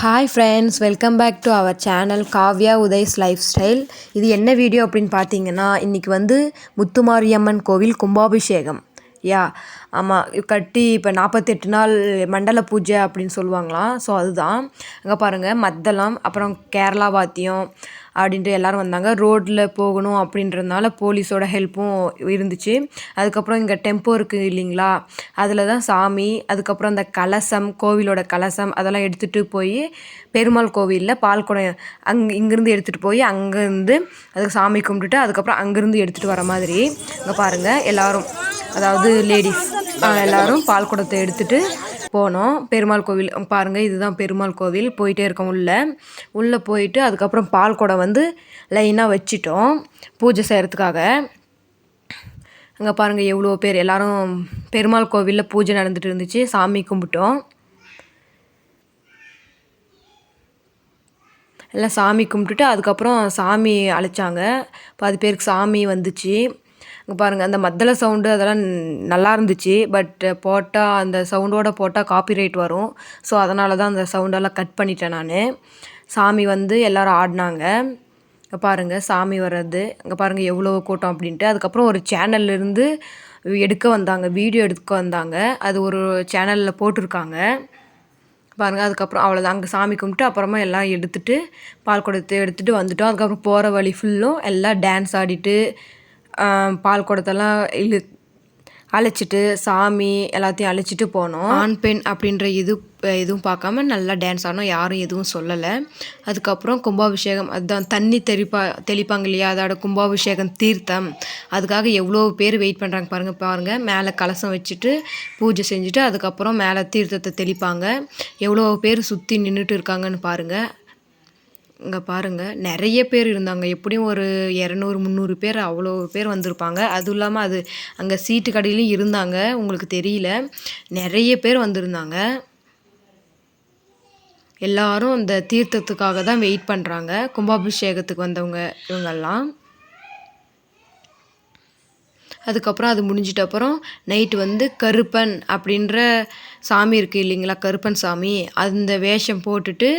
Hi friends welcome back to our channel Kavya Uday's lifestyle இது என்ன video அப்படின்னு பார்த்தீங்கன்னா இன்றைக்கி வந்து முத்துமாரியம்மன் கோவில் கும்பாபிஷேகம். யா ஆமாம் கட்டி இப்போ நாற்பத்தெட்டு நாள் மண்டல பூஜை அப்படின்னு சொல்லுவாங்களாம். ஸோ அதுதான். அங்கே பாருங்கள் மத்தளம் அப்புறம் கேரளா வாத்தியம் அப்படின்ட்டு எல்லோரும் வந்தாங்க. ரோட்டில் போகணும் அப்படின்றதுனால போலீஸோட ஹெல்ப்பும் இருந்துச்சு. அதுக்கப்புறம் இங்கே டெம்போ இருக்குது இல்லைங்களா? அதில் தான் சாமி அதுக்கப்புறம் அந்த கலசம் கோவிலோட கலசம் அதெல்லாம் எடுத்துகிட்டு போய் பெருமாள் கோவிலில் பால்குடம் அங் இங்கேருந்து எடுத்துகிட்டு போய் அங்கேருந்து அதுக்கு சாமி கும்பிட்டுட்டு அதுக்கப்புறம் அங்கேருந்து எடுத்துகிட்டு வர மாதிரி. இங்கே பாருங்கள் எல்லோரும். அதாவது லேடிஸ் எல்லோரும் பால் குடத்தை எடுத்துகிட்டு போனோம். பெருமாள் கோவில் பாருங்கள் இதுதான் பெருமாள் கோவில். போயிட்டே இருக்கோம் உள்ளே. உள்ளே போயிட்டு அதுக்கப்புறம் பால் குடம் வந்து லைனாக வச்சிட்டோம் பூஜை செய்கிறதுக்காக அங்கே பாருங்கள் எவ்வளோ பேர் எல்லோரும் பெருமாள் கோவிலில் பூஜை நடந்துட்டு இருந்துச்சு. சாமி கும்பிட்டோம். எல்லாம் சாமி கும்பிட்டுட்டு அதுக்கப்புறம் சாமி அழைச்சாங்க. பாதி பேருக்கு சாமி வந்துச்சு. இங்கே பாருங்கள் அந்த மத்தள சவுண்டு அதெல்லாம் நல்லா இருந்துச்சு. பட் போட்டால் அந்த சவுண்டோடு போட்டால் காப்பிரைட் வரும். ஸோ அதனால தான் அந்த சவுண்டெல்லாம் கட் பண்ணிட்டேன் நான். சாமி வந்து எல்லோரும் ஆடினாங்க. இங்கே பாருங்கள் சாமி வர்றது. இங்கே பாருங்கள் எவ்வளோ கூட்டம் அப்படின்ட்டு. அதுக்கப்புறம் ஒரு சேனல்லேருந்து எடுக்க வந்தாங்க வீடியோ எடுக்க வந்தாங்க. அது ஒரு சேனலில் போட்டிருக்காங்க. பாருங்கள் அதுக்கப்புறம் அவ்வளோதான் அங்கே சாமி கும்பிட்டு அப்புறமா எல்லாம் எடுத்துகிட்டு பால் குடத்தை எடுத்துகிட்டு வந்துட்டோம். அதுக்கப்புறம் போகிற வழி ஃபுல்லும் எல்லாம் டான்ஸ் ஆடிட்டு பால் குடத்தெல்லாம் இழு அழைச்சிட்டு சாமி எல்லாத்தையும் அழைச்சிட்டு போனோம். ஆண் பெண் அப்படின்ற இது எதுவும் பார்க்காம நல்லா டான்ஸ் ஆனோம் யாரும் எதுவும் சொல்லலை. அதுக்கப்புறம் கும்பாபிஷேகம் அதுதான் தண்ணி தெளிப்பா தெளிப்பாங்க இல்லையா? அதோட கும்பாபிஷேகம் தீர்த்தம். அதுக்காக எவ்வளோ பேர் வெயிட் பண்ணுறாங்க பாருங்கள் பாருங்கள் மேலே கலசம் வச்சுட்டு பூஜை செஞ்சுட்டு அதுக்கப்புறம் மேலே தீர்த்தத்தை தெளிப்பாங்க. எவ்வளோ பேர் சுற்றி நின்றுட்டு இருக்காங்கன்னு பாருங்கள் இங்கே பாருங்கள் நிறைய பேர் இருந்தாங்க. எப்படியும் ஒரு இரநூறு முந்நூறு பேர் அவ்வளோ பேர் வந்திருப்பாங்க. அதுவும் இல்லாமல் அது அங்கே சீட்டு கடையிலையும் இருந்தாங்க. உங்களுக்கு தெரியல. நிறைய பேர் வந்திருந்தாங்க. எல்லாரும் அந்த தீர்த்தத்துக்காக தான் வெயிட் பண்ணுறாங்க கும்பாபிஷேகத்துக்கு வந்தவங்க இவங்கெல்லாம். அதுக்கப்புறம் அது முடிஞ்சிட்ட அப்புறம் நைட்டு வந்து கருப்பன் அப்படின்ற சாமி இருக்குது இல்லைங்களா? கருப்பன் சாமி. அந்த வேஷம் போட்டுட்டு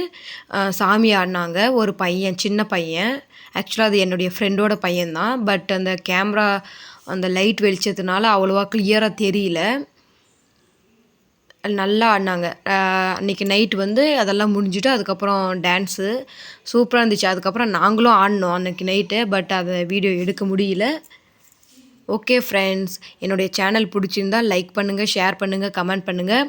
சாமி ஆடினாங்க. ஒரு பையன் சின்ன பையன். ஆக்சுவலாக அது என்னுடைய ஃப்ரெண்டோட பையன்தான். பட் அந்த கேமரா அந்த லைட் வெளிச்சத்துனால அவ்வளோவா கிளியராக தெரியல. நல்லா ஆடினாங்க. அன்றைக்கி நைட் வந்து அதெல்லாம் முடிஞ்சுட்டு அதுக்கப்புறம் டான்ஸு சூப்பராக இருந்துச்சு. அதுக்கப்புறம் நாங்களும் ஆடினோம் அன்றைக்கி நைட்டு பட் அதை வீடியோ எடுக்க முடியல. ஓகே ஃப்ரெண்ட்ஸ் என்னுடைய சேனல் பிடிச்சிருந்தால் லைக் பண்ணுங்கள் ஷேர் பண்ணுங்கள் கமெண்ட் பண்ணுங்கள்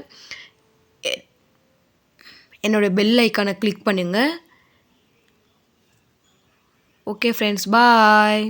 என்னுடைய பெல் ஐக்கானை கிளிக் பண்ணுங்கள் ஓகே ஃப்ரெண்ட்ஸ் பாய்